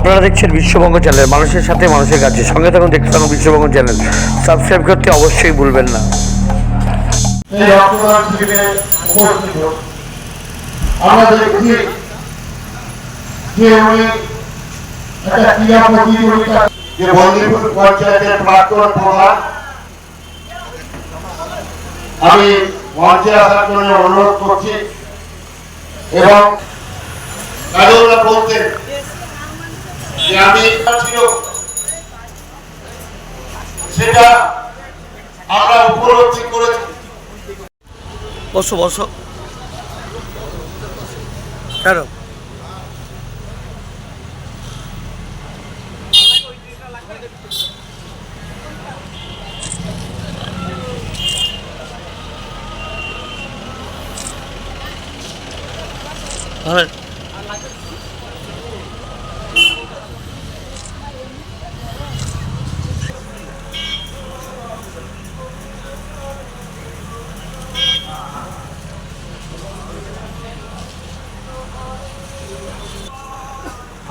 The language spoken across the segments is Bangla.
আপনারা দেখছেন বিশ্ববঙ্গ চ্যানেল, মানুষের সাথে মানুষের কাছে। সঙ্গে থাকুন দেখতে বিশ্ববঙ্গ চ্যানেল। সাবস্ক্রাইব করতে অবশ্যই ভুলবেন না। আমি মঞ্চে আসার জন্য অনুরোধ করছি এবং বলতেন যে আমি ছিল সেটা আমরা উপলব্ধি করেছি। বসো বসো। কেন ধরেন।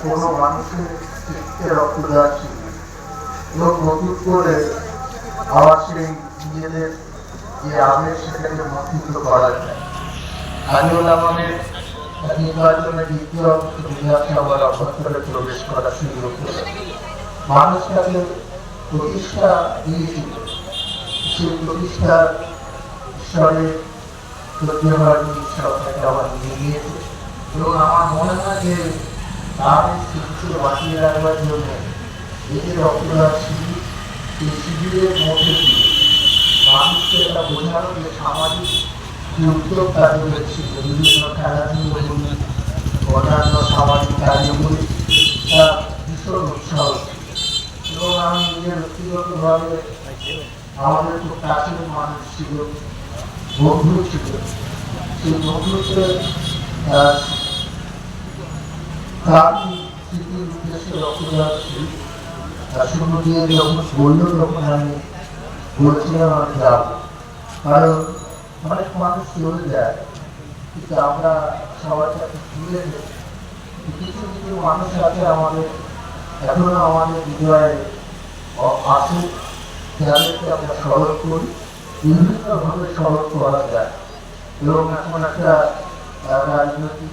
কোনো মানুষের রক্ত দেওয়া শিখবে এবং নতুন করে আবার সেই নিজেদের যে আবেগ সেটাকে মন্ত্রিত করা যায় আমাদের নির্বাচনে দ্বিতীয় অভ্যন্তরে প্রবেশ করা শুরু করে প্রতিষ্ঠা দিয়েছিল সেই প্রতিষ্ঠার ঈশ্বর আবার নিয়ে গিয়েছে এবং আমার মনে হয় যে তার এই বাঁচিয়ে রাখবার জন্য এই যে রক্তদান শিবির, এই শিবিরের মধ্যে দিয়ে মানুষকে এটা বোঝানো যে সামাজিক যে উদ্যোগ কাজগুলো ছিল বিভিন্ন খেলাধুলো বলুন অন্যান্য সামাজিক কার্যগুলি তা ভীষণ উৎসাহ। এবং আমি নিজের ব্যক্তিগতভাবে আমাদের খুব কাছের মানুষ ছিল, বন্ধু ছিল। সেই বন্ধুত্বের তার উদ্দেশ্যে রক্তদান শিবির তার সঙ্গে দিয়ে যখন বলল, তখন আমি বলছিলাম আমি যাব কারণ অনেক মানুষ চলে যায়, কিন্তু আমরা সবার কাছে নেই কিছু কিছু মানুষ আছে আমাদের, এখনও আমাদের হৃদয়ে আছে, যাদেরকে আমরা স্মরণ করি, বিভিন্নভাবে স্মরণ করা যায়। এবং এখন একটা রাজনৈতিক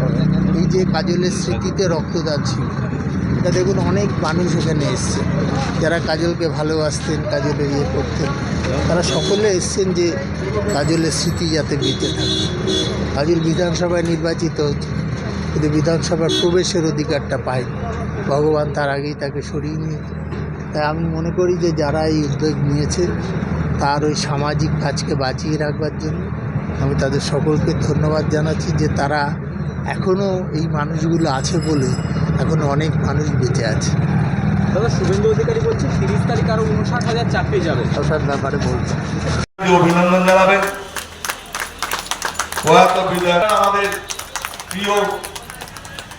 এই যে কাজলের স্মৃতিতে রক্তদান ছিল, এটা দেখুন অনেক মানুষ এখানে এসছে। যারা কাজলকে ভালোবাসতেন, কাজলের ইয়ে করতেন, তারা সকলে এসছেন যে কাজলের স্মৃতি যাতে বেঁচে থাকে। কাজল বিধানসভায় নির্বাচিত হচ্ছে, কিন্তু বিধানসভার প্রবেশের অধিকারটা পায় ভগবান তার আগেই তাকে সরিয়ে নিয়েছে। তাই আমি মনে করি যে যারা এই উদ্যোগ নিয়েছে, তার ওই সামাজিক কাজকে বাঁচিয়ে রাখবার জন্য আমি তাদের সকলকে ধন্যবাদ জানাচ্ছি যে তারা এখনও এই মানুষগুলো আছে বলে এখনও অনেক মানুষ বেঁচে আছে। দাদা শুভেন্দু অধিকারী বলছে তিরিশ তারিখ আরও উনষাট হাজার চাকরি যাবে। ওটার ব্যাপারে বলছি। অভিনন্দন জানাবেন। প্রয়াত বিধায়ক আমাদের প্রিয়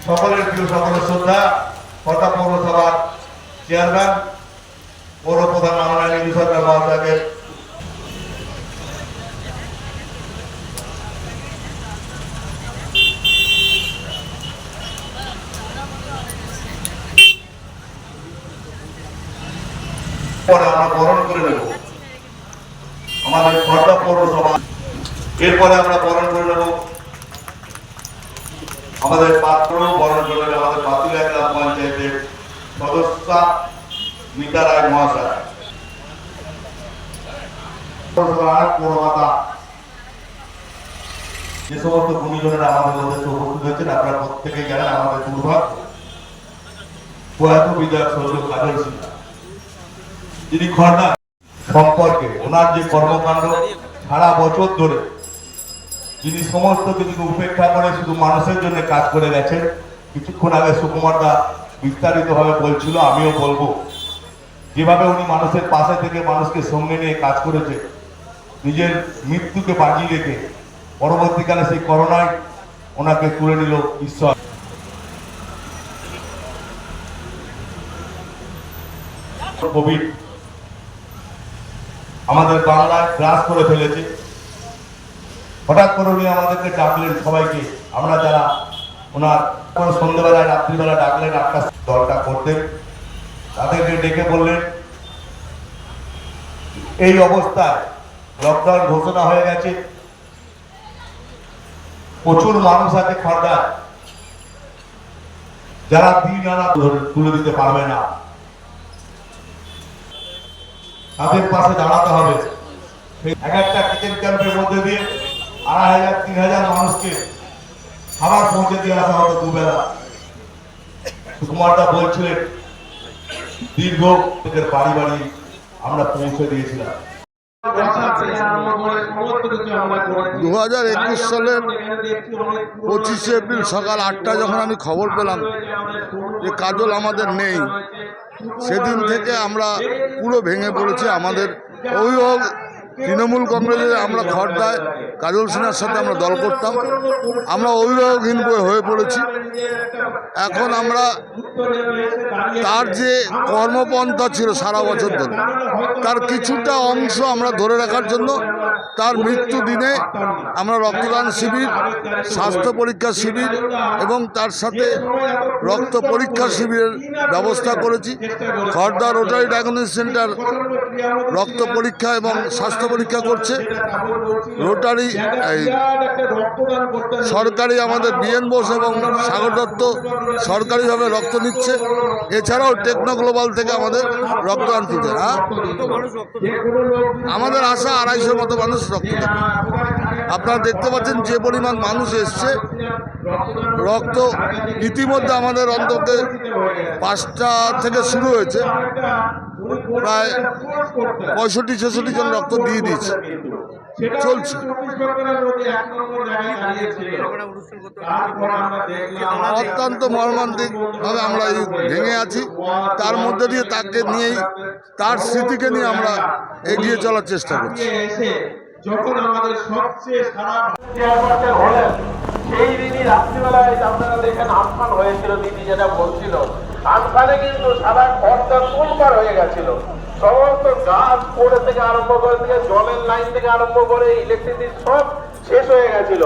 সকলের প্রিয় সকলের শ্রদ্ধা কটা পৌরসভার চেয়ারম্যান পৌর প্রধান মাননীয় সরকার পরে আমরা বরণ করে নেব। আমাদের খর্দা পৌরসভা। এরপরে আমরা বরণ করে নেব। আমাদের পাত্র বরণ করে নেব আমাদের পাতুলিয়া গ্রাম পঞ্চায়েতের সদস্যা মিতা রায় মহাশয়। যে সমস্ত গুণীজনেরা আমাদের মধ্যে উপস্থিত হয়েছেন, আপনারা প্রত্যেকেই জানেন আমাদের দুর্ভাগ্য। প্রয়াত যিনি খর্দা সম্পর্কে ওনার যে কর্মকাণ্ড সারা বছর ধরে, যিনি সমস্ত কিছুকে উপেক্ষা করে শুধু মানুষের জন্য কাজ করে গেছেন, কিছুক্ষণ আগে সুকুমার দা বিস্তারিতভাবে বলছিল, আমিও বলব, যেভাবে উনি মানুষের পাশে থেকে মানুষকে সঙ্গে নিয়ে কাজ করেছে নিজের মৃত্যুকে বাজি রেখে, পরবর্তীকালে সেই করোনায় ওনাকে তুলে নিল ঈশ্বর। কোভিড আমাদের বাংলায় গ্রাস করে ফেলেছে। হঠাৎ করে উনি আমাদেরকে ডাকলেন সবাইকে। আমরা যারা ওনার কোনো সন্ধ্যেবেলায়, রাত্রিবেলা ডাকলেন একটা দলটা করতেন, তাদেরকে ডেকে বললেন, এই অবস্থায় লকডাউন ঘোষণা হয়ে গেছে। প্রচুর মানুষ আছে খর্দায়। যারা দিন আনা তুলে দিতে পারবে না। তাদের পাশে দাঁড়াতে হবে। এক একটা কিচেন ক্যাম্পের মধ্যে দিয়ে আড়াই হাজার, তিন হাজার মানুষকে খাবার পৌঁছে দিয়ে আসা হতো দুবেলা। সুকুমারদা বলছিলেন, দীর্ঘ এদের বাড়ি বাড়ি আমরা পৌঁছে দিয়েছিলাম। দু হাজার একুশ সালের পঁচিশে এপ্রিল সকাল আটটা যখন আমি খবর পেলাম যে কাজল আমাদের নেই সেদিন থেকে আমরা পুরো ভেঙে পড়েছি আমাদের অভিভাবক তৃণমূল কংগ্রেসে আমরা খড়দায় কাজল সিনহার সাথে আমরা দল করতাম। আমরা অভিভাবকহীন হয়ে পড়েছি। এখন আমরা তার যে কর্মপন্থা ছিল সারা বছর ধরে, তার কিছুটা অংশ আমরা ধরে রাখার জন্য তার মৃত্যু দিনে আমরা রক্তদান শিবির, স্বাস্থ্য পরীক্ষা শিবির এবং তার সাথে রক্ত পরীক্ষা শিবিরের ব্যবস্থা করেছি। খড়দা রোটারি ডায়াগনোসিস সেন্টার রক্ত পরীক্ষা এবং স্বাস্থ্য পরীক্ষা করছে। রোটারি, এই সরকারি আমাদের বিএন বোস এবং সাগর দত্ত সরকারিভাবে রক্ত নিচ্ছে। এছাড়াও টেকনো গ্লোবাল থেকে আমাদের রক্তদান তুলছে হ্যাঁ? আমাদের আশা আড়াইশোর মতো মানুষ রক্ত দেবে। আপনারা দেখতে পাচ্ছেন যে পরিমাণ মানুষ এসছে। রক্ত ইতিমধ্যে আমাদের অন্তত পাঁচটা থেকে শুরু হয়েছে। প্রায় পঁয়ষট্টি, ছেষট্টি জন রক্ত দিয়ে দিয়েছে। চলছে। অত্যন্ত মর্মান্তিকভাবে আমরা এই ভেঙে আছি। তার মধ্যে দিয়ে তাকে নিয়েই, তার স্মৃতিকে নিয়ে আমরা এগিয়ে চলার চেষ্টা করছি। যখন আমাদের সবচেয়ে হলেন সেই দিনই রাত্রিবেলায় আপনারা দেখেন আমফান হয়েছিল, দিদি যেটা বলছিল আমফানে কিন্তু সারা ঘরটা তুলপার হয়ে গেছিল। সমস্ত গাছ পড়ে থেকে আরম্ভ করে থেকে, জলের লাইন থেকে আরম্ভ করে ইলেকট্রিসিটি সব শেষ হয়ে গেছিল।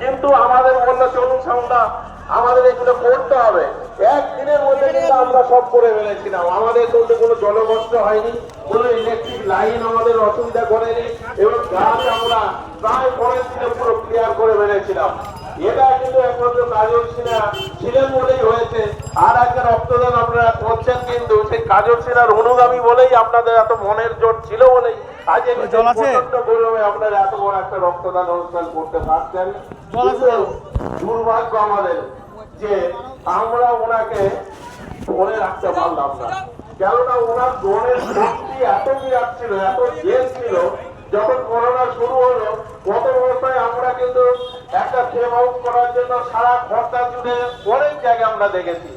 কিন্তু আমাদের বলল চলুন সামনা আমাদের এগুলো করতে হবে। একদিনের মধ্যে কিন্তু আমরা সব করে ফেলেছিলাম। আমাদের কিন্তু কোনো জলকষ্ট হয়নি, কোনো ইলেকট্রিক লাইন আমাদের অসুবিধা করেনি, এবং গাছ আমরা প্রায় পরের দিনে পুরো ক্লিয়ার করে ফেলেছিলাম। এটা কিন্তু একমাত্র কাজল সিনহা ছিলেন বলেই হয়েছে। আর একটা রক্তদান আপনারা করছেন কিন্তু সেই কাজল সিনহার অনুগামী বলেই আপনাদের এত মনের জোর ছিল বলেই আজ আপনারা এত বড় একটা রক্তদান অনুষ্ঠান করতে পারছেন। দুর্ভাগ্য আমাদের যে আমরা ওনাকে ধরে রাখতে পারলাম না। কেননা ওনার দোনের শক্তি এত বিরাট ছিল এত জেল ছিল যখন করোনা শুরু হলো গত অবস্থায় আমরা কিন্তু একটা সেভ আউট করার জন্য সারা খরচা জুড়ে অনেক জায়গায় আমরা দেখেছি।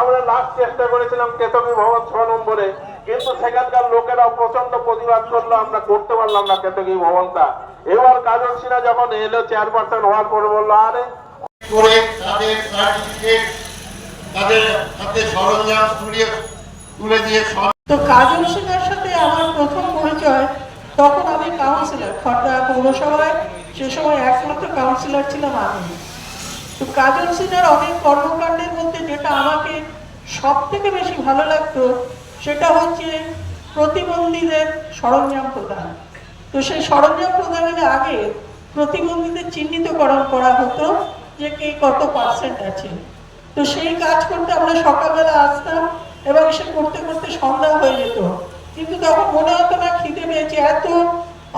আমরা লাস্ট চেষ্টা করেছিলাম কেতকী ভবন ছ নম্বরে কিন্তু সেখানকার লোকেরা প্রচণ্ড প্রতিবাদ করল আমরা করতে পারলাম না কেতকী ভবনটা। এবার কাজল সিনহা যখন এলো চেয়ারপারসন হওয়ার পরে বলল আরে করে তাদের সার্টিফিকেট তাদের হাতে সরঞ্জাম তুলে দিয়ে তো কাজল সিনহার সাথে আমার প্রথম পরিচয় তখন আমি কাউন্সিলর খড়দা পৌরসভায়, সে সময় একমাত্র কাউন্সিলর ছিলাম আমি। তো কাজল সিনহার অনেক কর্মকাণ্ডের মধ্যে যেটা আমাকে সব থেকে বেশি ভালো লাগতো, সেটা হচ্ছে প্রতিবন্ধীদের সরঞ্জাম প্রদান। তো সেই সরঞ্জাম প্রদানের আগে প্রতিবন্ধীদের চিহ্নিতকরণ করা হতো যে কে কত পার্সেন্ট আছে। তো সেই কাজ করতে আমরা সকালবেলা আসতাম এবং সে করতে করতে সন্ধ্যা হয়ে যেত। কিন্তু তখন মনে হতো না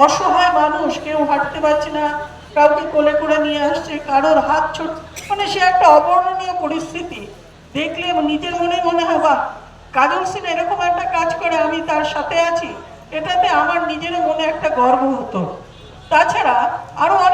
অসহায় মানুষ, কেউ হাঁটতে পারছে না, কাউকে কোলে করে নিয়ে আসছে, কারোর হাত ছোট। মানে সে একটা অবর্ণনীয় পরিস্থিতি। দেখলে নিজের মনে মনে হয় বা কাজল সিং এরকম একটা কাজ করে, আমি তার সাথে আছি। এটাতে আমার নিজের মনে একটা গর্ব হতো। তাছাড়া আরও অনেক